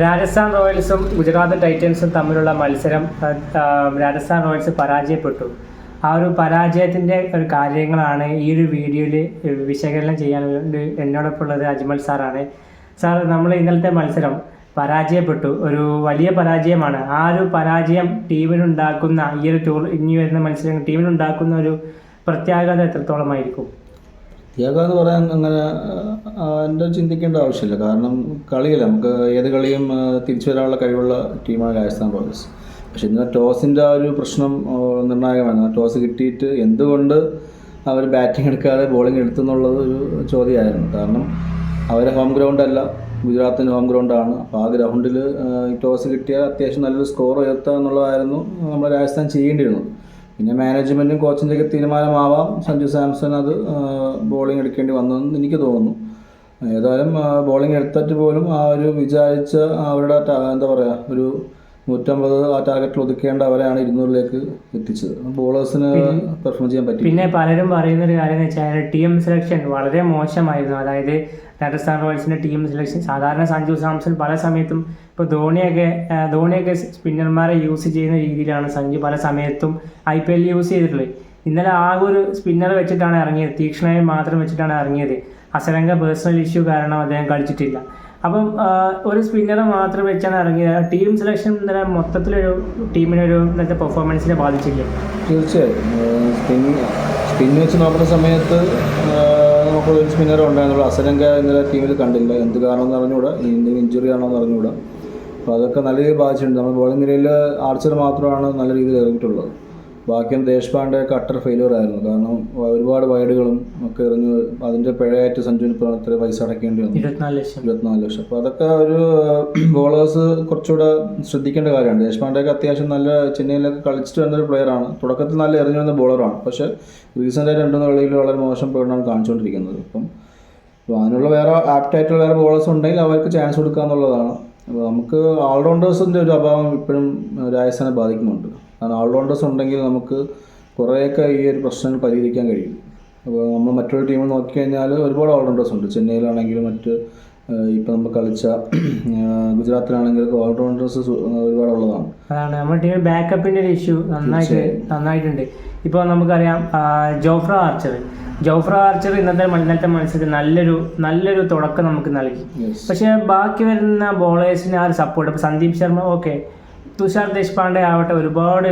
രാജസ്ഥാൻ റോയൽസും ഗുജറാത്ത് ടൈറ്റൻസും തമ്മിലുള്ള മത്സരം രാജസ്ഥാൻ റോയൽസ് പരാജയപ്പെട്ടു. ആ ഒരു പരാജയത്തിന്റെ ഒരു കാര്യങ്ങളാണ് ഈ ഒരു വീഡിയോയിൽ വിശകലനം ചെയ്യാൻ വേണ്ടി എന്നോടൊപ്പം ഉള്ളത് അജ്മൽ സാറാണ്. സാർ നമ്മൾ ഇന്നലത്തെ മത്സരം പരാജയപ്പെട്ടു. ഒരു വലിയ പരാജയമാണ്. ആ ഒരു പരാജയം ടീമിനുണ്ടാക്കുന്ന ഈ ഒരു ടൂർ ഇനി വരുന്ന മത്സരം ടീമിനുണ്ടാക്കുന്ന ഒരു പ്രത്യാഘാതം എത്രത്തോളമായിരിക്കും? ത്യാഗം എന്ന് പറയാൻ അങ്ങനെ എന്റെ ചിന്തിക്കേണ്ട ആവശ്യമില്ല. കാരണം കളിയല്ല നമുക്ക് ഏത് കളിയും തിരിച്ചു വരാനുള്ള കഴിവുള്ള ടീമാണ് രാജസ്ഥാൻ റോയൽസ്. പക്ഷെ ഇന്ന് ടോസിന്റെ ആ ഒരു പ്രശ്നം നിർണായകമാണ്. ടോസ് കിട്ടിയിട്ട് എന്തുകൊണ്ട് അവർ ബാറ്റിംഗ് എടുക്കാതെ ബോളിംഗ് എടുത്തു എന്നുള്ളത് ഒരു ചോദ്യമായിരുന്നു. കാരണം അവരെ ഹോം ഗ്രൗണ്ട് അല്ല ഗുജറാത്തിന്റെ ഹോം ഗ്രൗണ്ടാണ്. അപ്പോൾ ആ ഗ്രൗണ്ടിൽ ടോസ് കിട്ടിയാൽ അത്യാവശ്യം നല്ലൊരു സ്കോർ ഉയർത്തുക എന്നുള്ളതായിരുന്നു നമ്മൾ രാജസ്ഥാൻ ചെയ്യേണ്ടിയിരുന്നത്. പിന്നെ മാനേജ്മെന്റും കോച്ചിന്റെ ഒക്കെ തീരുമാനമാവാം. സഞ്ജു സാംസൺ അത് ബോളിംഗ് എടുക്കേണ്ടി വന്നതെന്ന് എനിക്ക് തോന്നുന്നു. ഏതായാലും ബോളിംഗ് എടുത്തിട്ട് പോലും ആ ഒരു വിചാരിച്ച അവരുടെ എന്താ പറയുക ഒരു നൂറ്റമ്പത് ആ ടാർഗറ്റിൽ ഒതുക്കേണ്ട അവരെയാണ് ഇരുന്നൂറിലേക്ക് എത്തിച്ചത്. ബോളേഴ്സിന് പെർഫോം ചെയ്യാൻ പറ്റി പിന്നെ പലരും പറയുന്ന ഒരു കാര്യം എന്ന് വെച്ചാൽ ടീം സെലക്ഷൻ വളരെ മോശമായിരുന്നു. അതായത് രാജസ്ഥാൻ റോയൽസിന്റെ ടീം സെലക്ഷൻ സാധാരണ സഞ്ജു സാംസൺ പല സമയത്തും ഇപ്പോൾ ധോണിയൊക്കെ ധോണിയൊക്കെ സ്പിന്നർമാരെ യൂസ് ചെയ്യുന്ന രീതിയിലാണ് സഞ്ജു പല സമയത്തും ഐ പി എല്ലിൽ യൂസ് ചെയ്തിട്ടുള്ളത്. ഇന്നലെ ആ ഒരു സ്പിന്നർ വെച്ചിട്ടാണ് ഇറങ്ങിയത്. തീക്ഷ്ണയെ മാത്രം വെച്ചിട്ടാണ് ഇറങ്ങിയത്. അസരംഗ പേഴ്സണൽ ഇഷ്യൂ കാരണം അദ്ദേഹം കളിച്ചിട്ടില്ല. അപ്പം ഒരു സ്പിന്നറെ മാത്രം വെച്ചാണ് ഇറങ്ങിയത്. ടീം സെലക്ഷൻ ഇന്നലെ മൊത്തത്തിലൊരു ടീമിനൊരു ഇന്നത്തെ പെർഫോമൻസിനെ ബാധിച്ചില്ലേ? തീർച്ചയായും സ്പിൻ സ്പിൻ വെച്ച് നോക്കുന്ന സമയത്ത് നമുക്ക് ഒരു സ്പിന്നർ ഉണ്ടായിരുന്നുള്ളൂ അസരങ്ക ഇന്നലെ ടീമിൽ കണ്ടില്ല. എന്ത് കാരണമെന്ന് അറിഞ്ഞുകൂടാ? എന്തെങ്കിലും ഇഞ്ചുറി ആണോ എന്ന് അറിഞ്ഞുകൂടാ? അപ്പോൾ അതൊക്കെ നല്ല രീതിയിൽ ബാധിച്ചിട്ടുണ്ട്. നമ്മൾ ബോളിംഗ് നിരയിൽ ആർച്ചർ മാത്രമാണ് നല്ല രീതിയിൽ ഇറങ്ങിയിട്ടുള്ളത്. ബാക്കിയും ദേശ്പാണ്ഡെ കട്ടർ ഫെയിലിയർ ആയിരുന്നു. കാരണം ഒരുപാട് വൈഡുകളും ഒക്കെ എറിഞ്ഞ് അതിന്റെ പിഴയായിട്ട് സഞ്ജുവിന് ഇപ്പോൾ പൈസ അടയ്ക്കേണ്ടി വന്നു. ഇരുപത്തിനാല് ലക്ഷം. അപ്പോൾ അതൊക്കെ ഒരു ബോളേഴ്സ് കുറച്ചുകൂടെ ശ്രദ്ധിക്കേണ്ട കാര്യമാണ്. ദേശ്പാണ്ഡെയൊക്കെ അത്യാവശ്യം നല്ല ചെന്നൈയിലൊക്കെ കളിച്ചിട്ട് വന്നൊരു പ്ലെയറാണ് തുടക്കത്തിൽ നല്ല എറിഞ്ഞു വന്ന ബോളറാണ് പക്ഷേ റീസെന്റ് രണ്ട് കളിയിൽ വളരെ മോശം പ്രകടനമാണ് കാണിച്ചുകൊണ്ടിരിക്കുന്നത്. അപ്പം അപ്പോൾ അതിനുള്ള വേറെ ആപ്റ്റായിട്ടുള്ള വേറെ ബോളേഴ്സ് ഉണ്ടെങ്കിൽ അവർക്ക് ചാൻസ് കൊടുക്കുക എന്നുള്ളതാണ് അപ്പോൾ നമുക്ക് ഓൾറൗണ്ടേഴ്സിന്റെ ഒരു അഭാവം ഇപ്പോഴും രാജസ്ഥാനെ ബാധിക്കുന്നുണ്ട്. കാരണം ഓൾറൗണ്ടേഴ്സ് ഉണ്ടെങ്കിൽ നമുക്ക് കുറേയൊക്കെ ഈ ഒരു പ്രശ്നങ്ങൾ പരിഹരിക്കാൻ കഴിയും. അപ്പോൾ നമ്മൾ മറ്റൊരു ടീമിൽ നോക്കിക്കഴിഞ്ഞാൽ ഒരുപാട് ഓൾറൗണ്ടേഴ്സ് ഉണ്ട്. ചെന്നൈയിലാണെങ്കിലും മറ്റ് ഇപ്പം നമ്മൾ കളിച്ച ഗുജറാത്തിലാണെങ്കിൽ ഓൾറൗണ്ടേഴ്സ് ഒരുപാട് ഉള്ളതാണ്. അതാണ്. നമ്മുടെ ടീമിൽ ബാക്കപ്പിന്റെ ഒരു ഇഷ്യൂ നന്നായിട്ട് നന്നായിട്ടുണ്ട്. ഇപ്പോൾ നമുക്കറിയാം ജോഫ്ര ആർച്ചർ. ജോഫ്ര ആർച്ചർ ഇന്നത്തെ ഇന്നത്തെ മത്സരത്തിൽ നല്ലൊരു നല്ലൊരു തുടക്കം നമുക്ക് നൽകി. പക്ഷേ ബാക്കി വരുന്ന ബോളേഴ്സിന് ആ ഒരു സപ്പോർട്ട് ഇപ്പോൾ സന്ദീപ് ശർമ്മ ഓക്കെ തുഷാർ ദേശ്പാണ്ഡെ ആവട്ടെ ഒരുപാട്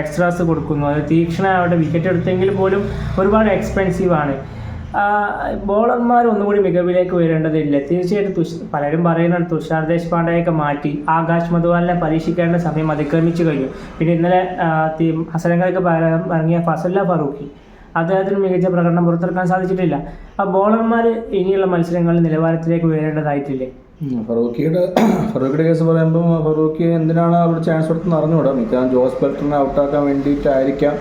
എക്സ്ട്രാസ് കൊടുക്കുന്നു. അത് തീക്ഷ്ണ ആവട്ടെ വിക്കറ്റ് എടുത്തെങ്കിൽ പോലും ഒരുപാട് എക്സ്പെൻസീവ് ആണ്. ബോളർമാർ ഒന്നുകൂടി മികവിലേക്ക് വരേണ്ടതില്ല. തീർച്ചയായിട്ടും തുഷ് പലരും പറയുന്നുണ്ട് തുഷാർ ദേശ്പാണ്ഡെയൊക്കെ മാറ്റി. ആകാശ് മധുവാലിനെ പരീക്ഷിക്കേണ്ട സമയം അതിക്രമിച്ചു കഴിഞ്ഞു. പിന്നെ ഇന്നലെ പകരം ഇറങ്ങിയ ഫസല്ല ഫറൂഖി. അദ്ദേഹത്തിന് മികച്ച പ്രകടനം പുറത്തെടുക്കാൻ സാധിച്ചിട്ടില്ല. ആ ബോളർമാർ ഇനിയുള്ള മത്സരങ്ങളിൽ നിലവാരത്തിലേക്ക് ഉയരേണ്ടതായിട്ടില്ലേ ഉം, ഫറൂഖിയുടെ ഫറൂഖിയുടെ കേസ് പറയുമ്പോൾ ഫറൂഖി എന്തിനാണ് അവിടെ ചാൻസ് കൊടുത്തെന്ന് അറിഞ്ഞുകൂടാ. മിക്കവാറും ജോസ് ബെൽറ്ററിനെ ഔട്ടാക്കാൻ വേണ്ടിയിട്ടായിരിക്കാം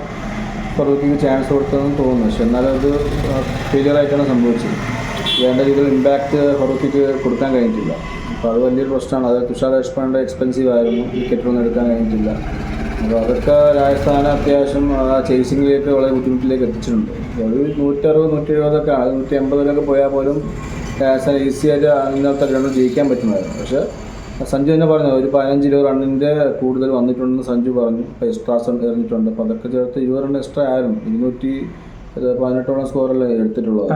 ഫറൂഖിക്ക് ചാൻസ് കൊടുത്തതെന്ന് തോന്നുന്നു. പക്ഷെ എന്നാലും അത് ഫെയിലിയർ ആയിട്ടാണ് സംഭവിച്ചത്. വേണ്ട രീതിയിൽ ഇമ്പാക്റ്റ് ഫറൂഖിക്ക് കൊടുക്കാൻ കഴിഞ്ഞിട്ടില്ല. അപ്പോൾ അത് വലിയൊരു പ്രശ്നമാണ്. അത് തുഷാർ ദേശ്പാണ്ഡെ എക്സ്പെൻസീവ് ആയിരുന്നു. വിക്കറ്റൊന്നും എടുക്കാൻ കഴിഞ്ഞിട്ടില്ല. അപ്പോൾ അതൊക്കെ രാജസ്ഥാന് അത്യാവശ്യം ചേസിങ്ങിലേക്ക് വളരെ ബുദ്ധിമുട്ടിലേക്ക് എത്തിച്ചിട്ടുണ്ട്. ഒരു നൂറ്ററുപത് നൂറ്റി എഴുപതൊക്കെ നൂറ്റി എൺപതിലൊക്കെ പോയാൽ പോലും രാജസ്ഥാൻ ഈസി ആയിട്ട് ഇന്നത്തെ ഗ്രൗണ്ടിൽ ജയിക്കാൻ പറ്റുന്നതായിരുന്നു പക്ഷേ സഞ്ജു തന്നെ പറഞ്ഞു ഒരു പതിനഞ്ച് ഇരുപത് റണ്ണിന്റെ കൂടുതൽ വന്നിട്ടുണ്ടെന്ന് സഞ്ജു പറഞ്ഞു. ഇപ്പോൾ എക്സ്ട്രാ എക്സ്ട്രാസ് എറിഞ്ഞിട്ടുണ്ട്. അപ്പോൾ അതൊക്കെ ചേർത്ത് ഇരുപത് റൺ എക്സ്ട്രാ ആയിരുന്നു. ഇരുന്നൂറ്റി പതിനെട്ടോളം സ്കോറല്ലേ എടുത്തിട്ടുള്ളത്.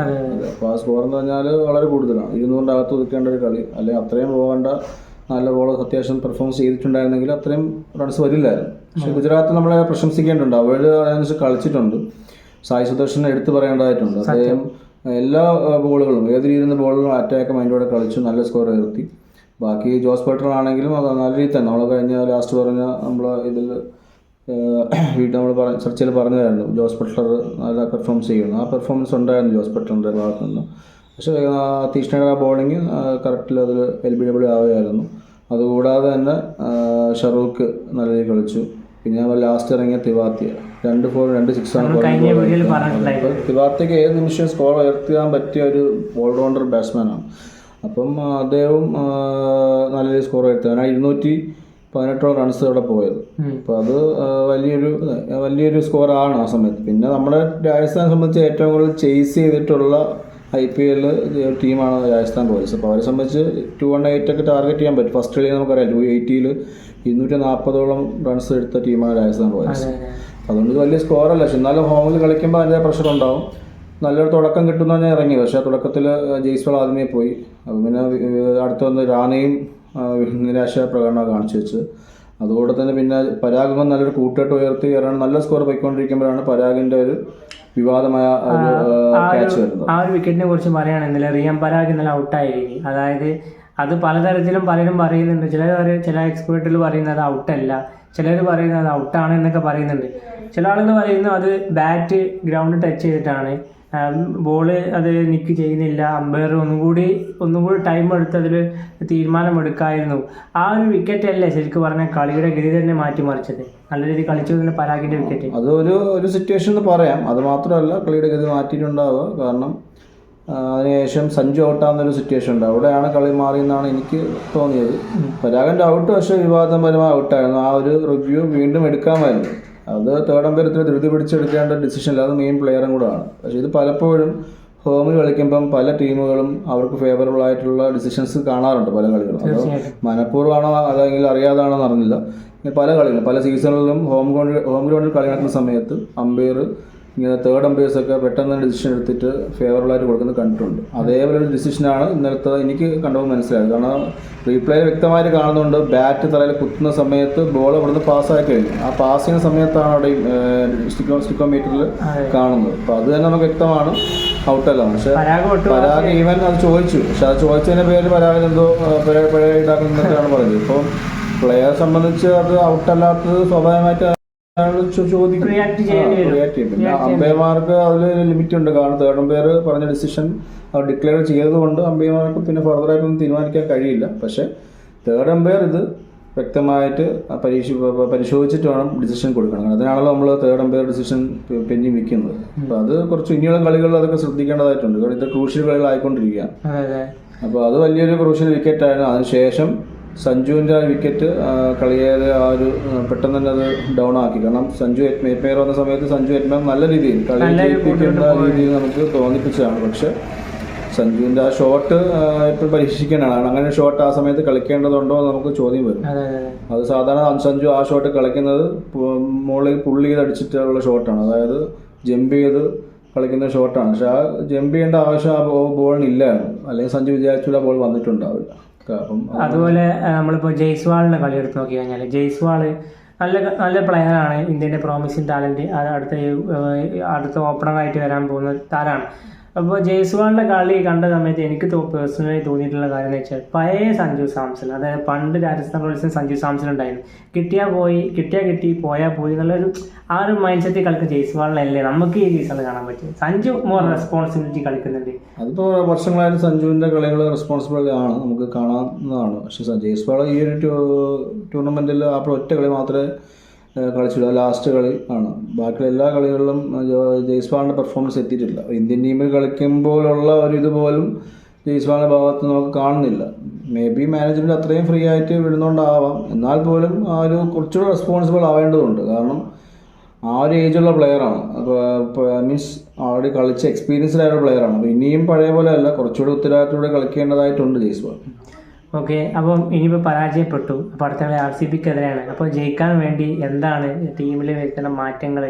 അപ്പോൾ ആ സ്കോർ എന്ന് പറഞ്ഞാൽ വളരെ കൂടുതലാണ്. ഇരുന്നൂറിന്റെ അകത്ത് ഒതുക്കേണ്ട ഒരു കളി. അല്ലെങ്കിൽ അത്രയും പോകേണ്ട നല്ല ബോൾ അത്യാവശ്യം പെർഫോമൻസ് ചെയ്തിട്ടുണ്ടായിരുന്നെങ്കിൽ അത്രയും റൺസ് വരില്ലായിരുന്നു. പക്ഷേ ഗുജറാത്ത് നമ്മളെ പ്രശംസിക്കേണ്ടതുണ്ട്. അവർ അതിനനുസരിച്ച് കളിച്ചിട്ടുണ്ട്. സായി സുദർശനെ എടുത്തു പറയേണ്ടതായിട്ടുണ്ട്. അദ്ദേഹം എല്ലാ ബോളുകളും ഏത് രീതിയിൽ ബോളുകളും അറ്റാക്ക് മൈൻഡോടെ കളിച്ചു നല്ല സ്കോർ ഉയർത്തി. ബാക്കി ജോസ് ബട്ടർ ആണെങ്കിലും അത് നല്ല രീതിയിൽ തന്നെ. നമ്മൾ കഴിഞ്ഞ ലാസ്റ്റ് പറഞ്ഞ നമ്മൾ ഇതിൽ വീട്ടിൽ നമ്മൾ പറഞ്ഞ ചർച്ചയിൽ പറഞ്ഞതായിരുന്നു. ജോസ് ബട്ട്ലർ നല്ല പെർഫോമൻസ് ചെയ്യുന്നു. ആ പെർഫോമൻസ് ഉണ്ടായിരുന്നു ജോസ് ബട്ട്ലറിന്റെ ഭാഗത്തു നിന്ന്. പക്ഷേ തീഷ്ണയുടെ ആ ബോളിങ് കറക്റ്റിൽ അതിൽ എൽ ബി ഡബ്ല്യു ആവുകയായിരുന്നു. അതുകൂടാതെ തന്നെ ഷറൂഖ് നല്ല രീതിയിൽ കളിച്ചു. പിന്നെ നമ്മൾ ലാസ്റ്റ് ഇറങ്ങിയ തിവാത്തിയ. രണ്ട് ഫോർ രണ്ട് സിക്സ് ആണ് തിവാർത്തയ്ക്ക് ഏത് നിമിഷം സ്കോർ ഉയർത്താൻ പറ്റിയ ഒരു ഓൾറൗണ്ടർ ബാറ്റ്സ്മാനാണ് അപ്പം അദ്ദേഹം അദ്ദേഹവും നല്ല രീതിയിൽ സ്കോർ ഉയർത്തി കാരണം ഇരുന്നൂറ്റി പതിനെട്ടോളം റൺസ് അവിടെ പോയത്. അപ്പോൾ അത് വലിയൊരു വലിയൊരു സ്കോറാണ് ആ സമയത്ത്. പിന്നെ നമ്മുടെ രാജസ്ഥാനെ സംബന്ധിച്ച് ഏറ്റവും കൂടുതൽ ചേസ് ചെയ്തിട്ടുള്ള ഐ പി എല്ല് ടീമാണ് രാജസ്ഥാൻ റോയൽസ് അപ്പോൾ അവരെ സംബന്ധിച്ച് ടു വൺ എയ്റ്റ് ഒക്കെ ടാർഗറ്റ് ചെയ്യാൻ പറ്റും. ഫസ്റ്റ് കളി നമുക്കറിയാം ടു എയ്റ്റിയിൽ ഇരുന്നൂറ്റി നാൽപ്പതോളം റൺസ് എടുത്ത ടീമാണ് രാജസ്ഥാൻ റോയൽസ് അതുകൊണ്ട് ഇത് വലിയ സ്കോറല്ല പക്ഷെ എന്നാലും ഹോമിൽ കളിക്കുമ്പോൾ അതിന്റെ പ്രഷർ ഉണ്ടാവും. നല്ലൊരു തുടക്കം കിട്ടുന്ന തന്നെ ഇറങ്ങി. പക്ഷേ തുടക്കത്തിൽ ജയ്സ്വാൾ ആദ്യമേ പോയി. അപ്പോൾ പിന്നെ അടുത്ത് വന്ന് റാണയും നിരാശ പ്രകടനം കാണിച്ചു വെച്ച് അതുകൂടെ തന്നെ പിന്നെ പരാഗം നല്ലൊരു കൂട്ടായിട്ട് ഉയർത്തി ഇറങ്ങി നല്ല സ്കോർ പോയിക്കൊണ്ടിരിക്കുമ്പോഴാണ് പരാഗിന്റെ ഒരു വിവാദമായ ക്യാച്ച് വരുന്നത്. ആ ഒരു വിക്കറ്റിനെ കുറിച്ച് പറയുകയാണെങ്കിൽ റിയാം പരാഗ് ഇന്നലെ ഔട്ടായിരിക്കും അതായത് അത് പലതരത്തിലും പലരും പറയുന്നുണ്ട്. ചിലർ ചില എക്സ്പേർട്ടുകൾ പറയുന്നത് ഔട്ടല്ല ചിലർ പറയുന്നത് ഔട്ടാണ് എന്നൊക്കെ പറയുന്നുണ്ട്. ചില ആളുകൾ പറയുന്നു അത് ബാറ്റ് ഗ്രൗണ്ട് ടച്ച് ചെയ്തിട്ടാണ്. ബോൾ അത് നിക്ക് ചെയ്യുന്നില്ല. അമ്പയർ ഒന്നും കൂടി ഒന്നും കൂടി ടൈം എടുത്ത് അതിൽ തീരുമാനമെടുക്കായിരുന്നു ആ ഒരു വിക്കറ്റ് അല്ലേ ശരിക്കും പറഞ്ഞാൽ കളിയുടെ ഗതി തന്നെ മാറ്റിമറിച്ചത്? നല്ല രീതിയിൽ കളിച്ചു തന്നെ പരാഗിന്റെ വിക്കറ്റ് അതൊരു ഒരു ഒരു സിറ്റുവേഷൻ എന്ന് പറയാം. അത് മാത്രമല്ല കളിയുടെ ഗതി മാറ്റിയിട്ടുണ്ടാവുക. കാരണം അതിനുശേഷം സഞ്ജു ഔട്ടാകുന്നൊരു സിറ്റുവേഷൻ ഉണ്ട്. അവിടെയാണ് കളി മാറിയെന്നാണ് എനിക്ക് തോന്നിയത്. പരാഗന്റെ ഔട്ട് പക്ഷേ വിവാദപരമായ ഔട്ടായിരുന്നു ആ ഒരു റിവ്യൂ വീണ്ടും എടുക്കാമായിരുന്നു. അത് തേർഡ് അമ്പയർ ധൃതി പിടിച്ചെടുക്കേണ്ട ഡിസിഷൻ അല്ല അത് മെയിൻ പ്ലെയറും കൂടെ ആണ്. പക്ഷേ ഇത് പലപ്പോഴും ഹോമിൽ കളിക്കുമ്പം പല ടീമുകളും അവർക്ക് ഫേവറബിൾ ആയിട്ടുള്ള ഡിസിഷൻസ് കാണാറുണ്ട് പല കളികളും. അത് മനഃപൂർവമാണോ അല്ലെങ്കിൽ അറിയാതാണോ എന്നറിഞ്ഞില്ല പല കളികളും പല സീസണുകളിലും ഹോം ഗ്രൗണ്ട് ഹോം ഗ്രൗണ്ടിൽ കളി നടക്കുന്ന സമയത്ത് അമ്പയർ ഇങ്ങനെ തേർഡ് അമ്പയേഴ്സ് ഒക്കെ പെട്ടെന്ന് ഡിസിഷൻ എടുത്തിട്ട് ഫേവറബിൾ ആയിട്ട് കൊടുക്കുന്നത് കണ്ടിട്ടുണ്ട്. അതേപോലെ ഒരു ഡിസിഷനാണ് ഇന്നലത്തെ എനിക്ക് കണ്ടപ്പോൾ മനസ്സിലായത്. കാരണം റീപ്ലേ വ്യക്തമായിട്ട് കാണുന്നുണ്ട് ബാറ്റ് തറയിൽ കുത്തുന്ന സമയത്ത് ബോൾ അവിടുന്ന് പാസ്സായി കഴിഞ്ഞു. ആ പാസ് ചെയ്യുന്ന സമയത്താണ് അവിടെ സ്റ്റിക്കോ സ്റ്റിക്കോ മീറ്ററിൽ കാണുന്നത്. അപ്പോൾ അത് തന്നെ നമുക്ക് വ്യക്തമാണ്. ഔട്ടല്ല പക്ഷെ പരാഗ് ഈവൻ അത് ചോദിച്ചു. പക്ഷെ അത് ചോദിച്ചതിന്റെ പേര് പരാഗൻ എന്തോ പഴയ പഴയ ഈടാക്കുന്നൊക്കെയാണ് പറഞ്ഞത്. ഇപ്പോൾ പ്ലെയറെ സംബന്ധിച്ച് അത് ഔട്ടല്ലാത്തത് സ്വാഭാവികമായിട്ട് അമ്പയർമാർക്ക് അതിൽ ലിമിറ്റ് ഉണ്ട്. കാരണം തേർഡ് അമ്പയർ പറഞ്ഞ ഡിസിഷൻ അവർ ഡിക്ലെയർ ചെയ്തതുകൊണ്ട് അമ്പയർമാർക്ക് പിന്നെ ഫർദർ ആയിട്ടൊന്നും തീരുമാനിക്കാൻ കഴിയില്ല. പക്ഷെ തേർഡ് അമ്പയർ ഇത് വ്യക്തമായിട്ട് പരീക്ഷ പരിശോധിച്ചിട്ട് വേണം ഡിസിഷൻ കൊടുക്കണം. അതിനാണല്ലോ നമ്മൾ തേർഡ് അമ്പയർ ഡിസിഷൻ പെൻഡിങ് വെക്കുന്നത്. അപ്പോൾ അത് കുറച്ച് ഇനിയുള്ള കളികളിൽ അതൊക്കെ ശ്രദ്ധിക്കേണ്ടതായിട്ടുണ്ട്. കാരണം ഇത് ക്രൂഷ്യൽ കളികളായിക്കൊണ്ടിരിക്കുകയാണ്. അപ്പോൾ അത്. വലിയൊരു ക്രൂഷ്യൽ വിക്കറ്റായിരുന്നു അതിനുശേഷം സഞ്ജുവിന്റെ ആ വിക്കറ്റ് കളിയേറെ ആ ഒരു പെട്ടെന്ന് തന്നെ അത് ഡൗൺ ആക്കി. കാരണം സഞ്ജു എറ്റ്മേർ വന്ന സമയത്ത് സഞ്ജു എറ്റ്മേർ നല്ല രീതിയിൽ കളി ജയിപ്പിക്കേണ്ട രീതിയിൽ നമുക്ക് തോന്നിപ്പിച്ചതാണ്. പക്ഷെ സഞ്ജുവിന്റെ ആ ഷോട്ട് ഇപ്പോൾ പരീക്ഷിക്കേണ്ടതാണ്. അങ്ങനെ ഷോട്ട് ആ സമയത്ത് കളിക്കേണ്ടതുണ്ടോ എന്ന് നമുക്ക് ചോദ്യം വരും. അതെ സാധാരണ സഞ്ജു ആ ഷോട്ട് കളിക്കുന്നത് മുകളിൽ പുള്ളി ചെയ്ത് അടിച്ചിട്ടുള്ള ഷോട്ടാണ് അതായത് ജമ്പ് ചെയ്ത് കളിക്കുന്ന ഷോട്ടാണ് പക്ഷെ ആ ജമ്പ് ചെയ്യേണ്ട ആവശ്യം ആ ബോളിന് ഇല്ലായിരുന്നു. അല്ലെങ്കിൽ സഞ്ജു വിചാരിച്ചുള്ള ബോൾ വന്നിട്ടുണ്ടാവില്ല. അതുപോലെ നമ്മളിപ്പോ ജയ്സ്വാളിന്റെ കളി എടുത്ത് നോക്കി കഴിഞ്ഞാൽ ജയ്സ്വാൾ നല്ല നല്ല പ്ലെയറാണ്. ഇന്ത്യന്റെ പ്രോമിസിങ് ടാലന്റ് അടുത്ത അടുത്ത ഓപ്പണറായിട്ട് വരാൻ പോകുന്ന താരമാണ് അപ്പോൾ ജയ്സ്വാളിന്റെ കളി കണ്ട സമയത്ത് എനിക്ക് പേഴ്സണലി തോന്നിയിട്ടുള്ള കാര്യം എന്ന് വെച്ചാൽ പഴയ സഞ്ജു സാംസൺ അതായത് പണ്ട് രാജസ്ഥാൻ റോയൽസിന് സഞ്ജു സാംസൺ ഉണ്ടായിരുന്നു. കിട്ടിയാൽ പോയി കിട്ടിയാൽ കിട്ടി പോയാൽ പോയി എന്നുള്ളൊരു ആ ഒരു മൈൻഡ് സെറ്റിൽ കളിക്കുന്ന ജയ്സ്വാളിനല്ലേ നമുക്ക് ഈ സീസണിൽ കാണാൻ പറ്റും സഞ്ജു മോർ റെസ്പോൺസിബിലിറ്റി കളിക്കുന്നുണ്ട്. അതിപ്പോൾ വർഷങ്ങളായിട്ട് സഞ്ജുവിന്റെ കളികൾ റെസ്പോൺസിബിലിറ്റി ആണ് നമുക്ക് കാണാവുന്നതാണ്. പക്ഷേ ജയ്സ്വാൾ ഈ ഒരു ടൂർണമെന്റിൽ ആ ഒറ്റ കളി മാത്രമേ ഏഹ്, കളിച്ചുള്ളൂ ലാസ്റ്റ് കളി ആണ്. ബാക്കിയുള്ള എല്ലാ കളികളിലും ജയ്സ്വാളിന്റെ പെർഫോമൻസ് എത്തിയിട്ടില്ല. ഇന്ത്യൻ ടീമിൽ കളിക്കുമ്പോഴുള്ള ഒരു ഇതുപോലും ജയ്സ്വാളിന്റെ ഭാഗത്ത് നമുക്ക് കാണുന്നില്ല. മേ ബി മാനേജ്മെന്റ് അത്രയും ഫ്രീ ആയിട്ട് വിടുന്നതുകൊണ്ടാവാം എന്നാൽ പോലും ആ ഒരു കുറച്ചുകൂടെ റെസ്പോൺസിബിൾ ആവേണ്ടതുണ്ട്. കാരണം ആ ഒരു ഏജുള്ള പ്ലെയറാണ് മീൻസ് ആൾറെഡി കളിച്ച് എക്സ്പീരിയൻസ്ഡ് ആയ പ്ലെയറാണ് അപ്പോൾ ഇനിയും പഴയ പോലെ അല്ല. കുറച്ചുകൂടി ഉത്തരവാദിത്തത്തോടെ കളിക്കേണ്ടതായിട്ടുണ്ട് ജയ്സ്വാൾ. ഓക്കെ അപ്പം ഇനിയിപ്പോൾ പരാജയപ്പെട്ടു. അപ്പോൾ അടുത്ത കളി ആർ സി പിക്കെതിരെയാണ് അപ്പോൾ ജയിക്കാൻ വേണ്ടി എന്താണ് ടീമിൽ വരുത്തുന്ന മാറ്റങ്ങൾ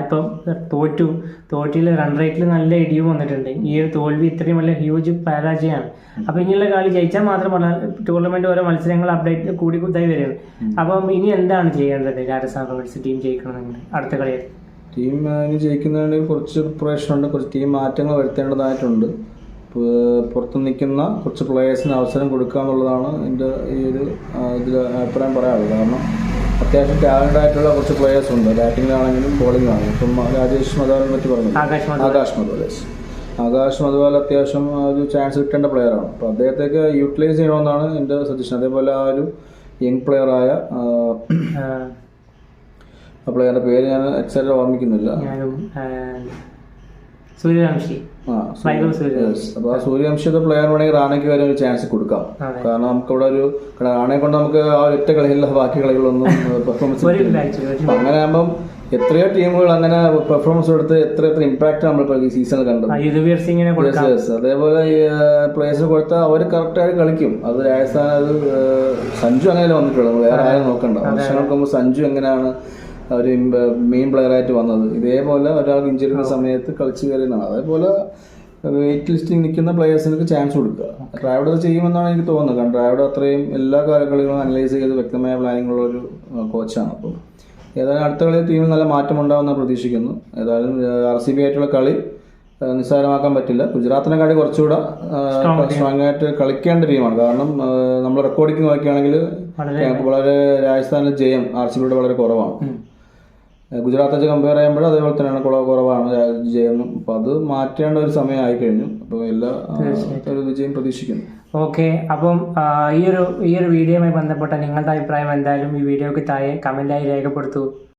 ഇപ്പം തോറ്റു. തോറ്റിൽ റൺ റേറ്റിൽ നല്ല ഇടിവ് വന്നിട്ടുണ്ട്. ഈ ഒരു തോൽവി ഇത്രയും വലിയ ഹ്യൂജ് പരാജയമാണ്. അപ്പോൾ ഇനിയുള്ള കളി ജയിച്ചാൽ മാത്രമല്ല ടൂർണമെന്റ് ഓരോ മത്സരങ്ങൾ അപ്ഡേറ്റ് കൂടി കൂട്ടായി വരും. അപ്പം ഇനി എന്താണ് ചെയ്യേണ്ടത്? രാജസ്ഥാൻ റോയൽസ് ടീം ജയിക്കണമെന്നുണ്ട് അടുത്ത കളിയിൽ. ടീം ജയിക്കുന്നതിന് കുറച്ച് പ്രിപ്പറേഷൻ ഉണ്ട്. കുറച്ച് ടീം മാറ്റങ്ങൾ വരുത്തേണ്ടതായിട്ടുണ്ട്. പുറത്ത് നിൽക്കുന്ന കുറച്ച് പ്ലേയേഴ്സിന് അവസരം കൊടുക്കുക എന്നുള്ളതാണ് എന്റെ ഈ ഒരു ഇതിൽ അഭിപ്രായം പറയാനുള്ളത്. കാരണം അത്യാവശ്യം ടാലന്റ് ആയിട്ടുള്ള കുറച്ച് പ്ലേയേഴ്സ് ഉണ്ട്. ബാറ്റിങ്ങിലാണെങ്കിലും ബോളിങ്ങിലാണെങ്കിലും ഇപ്പം രാജേഷ് മദാറിനെ പറ്റി പറഞ്ഞു ആകാശ് മധു ആകാശ് മധുവാൽ അത്യാവശ്യം ഒരു ചാൻസ് കിട്ടേണ്ട പ്ലെയറാണ് അപ്പോൾ അദ്ദേഹത്തേക്ക് യൂട്ടിലൈസ് ചെയ്യണമെന്നാണ് എന്റെ സജഷൻ അതേപോലെ ആ ഒരു യങ് പ്ലെയറായ പ്ലെയറുടെ പേര് ഞാൻ എക്സാക്റ്റ് ഓർമ്മിക്കുന്നില്ല. സൂര്യവംശി. അപ്പോൾ ആ സൂര്യവംശത്തെ പ്ലെയർ വേണമെങ്കിൽ റാണയ്ക്ക് വരെ ഒരു ചാൻസ് കൊടുക്കാം. കാരണം കാരണം നമുക്കിവിടെ ഒരു റാണയെ കൊണ്ട് നമുക്ക് ആ ഒറ്റ കളിയിലുള്ള ബാക്കി കളികളൊന്നും പെർഫോമൻസ് അങ്ങനെ ആകുമ്പം എത്രയോ ടീമുകൾ അങ്ങനെ പെർഫോമൻസ് കൊടുത്ത് എത്ര എത്ര ഇമ്പാക്ട് നമ്മൾ ഈ സീസണിൽ കണ്ടു. അതേപോലെ പ്ലേയേഴ്സ് കൊടുത്താൽ അവർ കറക്റ്റായിട്ട് കളിക്കും. അത് രാജസ്ഥാൻ അത് സഞ്ജു അങ്ങനെ വന്നിട്ടുള്ളത് വേറെ ആരും നോക്കണ്ട. വർഷങ്ങൾക്ക് മുമ്പ് സഞ്ജു എങ്ങനെയാണ് ഒരു മെയിൻ പ്ലെയറായിട്ട് വന്നത്. ഇതേപോലെ ഒരാൾക്ക് ഇഞ്ചുറിയുടെ സമയത്ത് കളിച്ചു കയറിയതാണ്. അതേപോലെ വെയിറ്റ് ലിസ്റ്റിൽ നിൽക്കുന്ന പ്ലെയേഴ്സിനൊക്കെ ചാൻസ് കൊടുക്കുക. ഡ്രൈവഡ് അത് ചെയ്യുമെന്നാണ് എനിക്ക് തോന്നുന്നത്. കാരണം ഡ്രൈവഡ് അത്രയും എല്ലാ കളികളും അനലൈസ് ചെയ്ത് വ്യക്തമായ പ്ലാനിങ്ങുള്ള ഒരു കോച്ചാണ് അപ്പോൾ ഏതായാലും അടുത്ത കളി ടീമിൽ നല്ല മാറ്റം ഉണ്ടാകുമെന്ന് പ്രതീക്ഷിക്കുന്നു. ഏതായാലും ആർ സി ബി ആയിട്ടുള്ള കളി നിസ്സാരമാക്കാൻ പറ്റില്ല. ഗുജറാത്തിനെ കാട്ടി കുറച്ചുകൂടെ സ്ട്രോങ് ആയിട്ട് കളിക്കേണ്ട ടീമാണ്. കാരണം നമ്മൾ റെക്കോർഡിങ് നോക്കുകയാണെങ്കിൽ വളരെ രാജസ്ഥാനിലെ ജയം ആർ സി ബിയുടെ വളരെ കുറവാണ്. ഗുജറാത്ത് വെച്ച് കമ്പയർ ചെയ്യുമ്പോൾ അതേപോലെ തന്നെയാണ് കുളവ് കുറവാണ് വിജയം ജയം അപ്പോൾ അത് മാറ്റേണ്ട ഒരു സമയമായി കഴിഞ്ഞു. അപ്പോൾ എല്ലാ ഒരു വിജയം പ്രതീക്ഷിക്കുന്നു. ഓക്കെ അപ്പം ഈ ഒരു ഈ ഒരു വീഡിയോയുമായി ബന്ധപ്പെട്ട നിങ്ങളുടെ അഭിപ്രായം എന്തായാലും ഈ വീഡിയോയ്ക്ക് താഴെ കമന്റായി രേഖപ്പെടുത്തൂ.